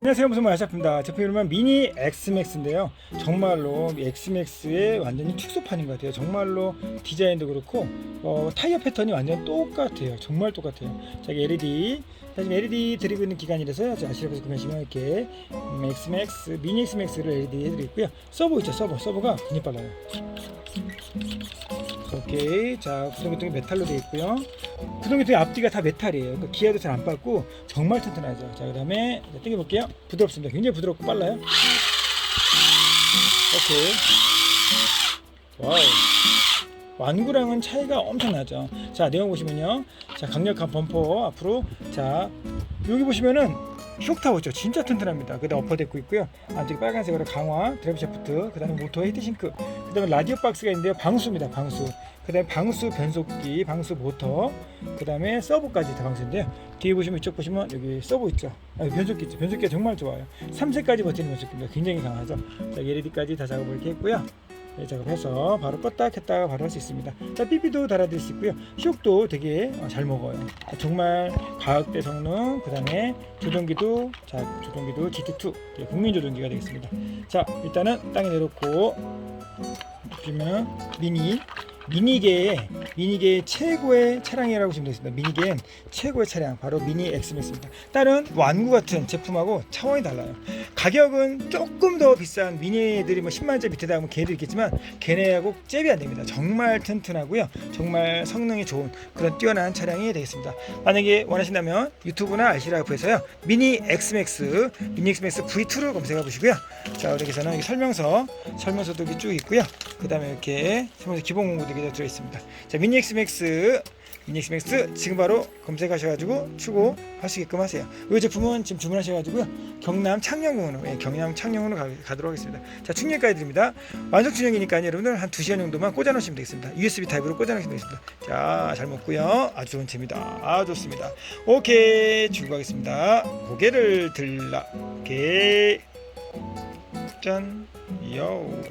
안녕하세요. 무슨 말샤입니다. 제품 이름은 미니 엑스맥스인데요. 정말로 엑스맥스의 완전히 축소판인 것 같아요. 정말로 디자인도 그렇고 어, 타이어 패턴이 완전 똑같아요. 정말 똑같아요. 자 LED. 자, 지금 LED 드리고 있는 기간이라서요 자 아시라에서 구매하시면 이렇게 음, 엑스맥스 미니 엑스맥스를 LED 해드리고 있고요. 서버 있죠? 서버. 서버가 굉장히 빨라요. 오케이. 자 구동기통이 메탈로 되어 있고요 구동기통의 앞뒤가 다 메탈이에요. 그러니까 기아도 잘 안 밟고 정말 튼튼하죠. 자 그 다음에 땡겨볼게요. 부드럽습니다. 굉장히 부드럽고 빨라요. 오케이. 와우. 완구랑은 차이가 엄청나죠. 자 내용 보시면요. 자 강력한 범퍼 앞으로. 자 여기 보시면은 쇽타워 있죠. 진짜 튼튼합니다. 그 다음. 어퍼 데크 있고요. 안쪽에 빨간색으로 강화 드라이브 샤프트 그 다음에 모터 히트싱크 그 다음에 라디오 박스가 있는데요. 방수입니다 방수. 그 다음에 방수 변속기 방수 모터 그 다음에 서브까지 다 방수인데요. 뒤에 보시면 이쪽 보시면 여기 서브 있죠? 아, 변속기 있죠? 변속기가 정말 좋아요. 3세까지 버티는 변속기입니다. 굉장히 강하죠? 자 LED까지 다 작업을 이렇게 했고요. 네, 작업해서 바로 껐다 켰다가 바로 할 수 있습니다. 자, 삐삐도 달아드릴 수 있고요. 쇼도 되게 어, 잘 먹어요. 자, 정말 과학대 성능, 그 다음에 조종기도, 자, 조종기도 GT2, 네, 국민 조종기가 되겠습니다. 자, 일단은 땅에 내놓고, 보시면 미니, 미니계의 미니계의 최고의 차량이라고 보시면 되겠습니다. 미니계는 최고의 차량 바로 미니 엑스맥스입니다. 다른 완구 같은 제품하고 차원이 달라요. 가격은 조금 더 비싼 미니들이 뭐 10만 원짜리 밑에다 하면 걔도 있겠지만 걔네하고 잽이 안 됩니다. 정말 튼튼하고요. 정말 성능이 좋은 그런 뛰어난 차량이 되겠습니다. 만약에 원하신다면 유튜브나 RC라이프에서요. 미니 엑스맥스, 미니 엑스맥스 V2를 검색해 보시고요. 자, 여기서는 여기 설명서, 설명서도 이렇게 쭉 있고요. 그 다음에 이렇게 설명서 기본 공부도 이렇게 들어 있습니다. 자, 미니 엑스 맥스 미니 엑스 맥스 지금 바로 검색하셔가지고 추고하시게끔 하세요. 이 제품은 지금 주문하셔가지고요. 경남 창녕으로 예, 경남 창녕으로 가, 가도록 하겠습니다. 자 충전까지 드립니다. 완성 충전이니까 여러분들 한 2시간 정도만 꽂아놓으시면 되겠습니다. USB 타입으로 꽂아놓으시면 되겠습니다. 자잘 먹고요. 아주 좋은 채입니다. 아 좋습니다. 오케이 출고하겠습니다. 고개를 들라. 오케이 짠 요.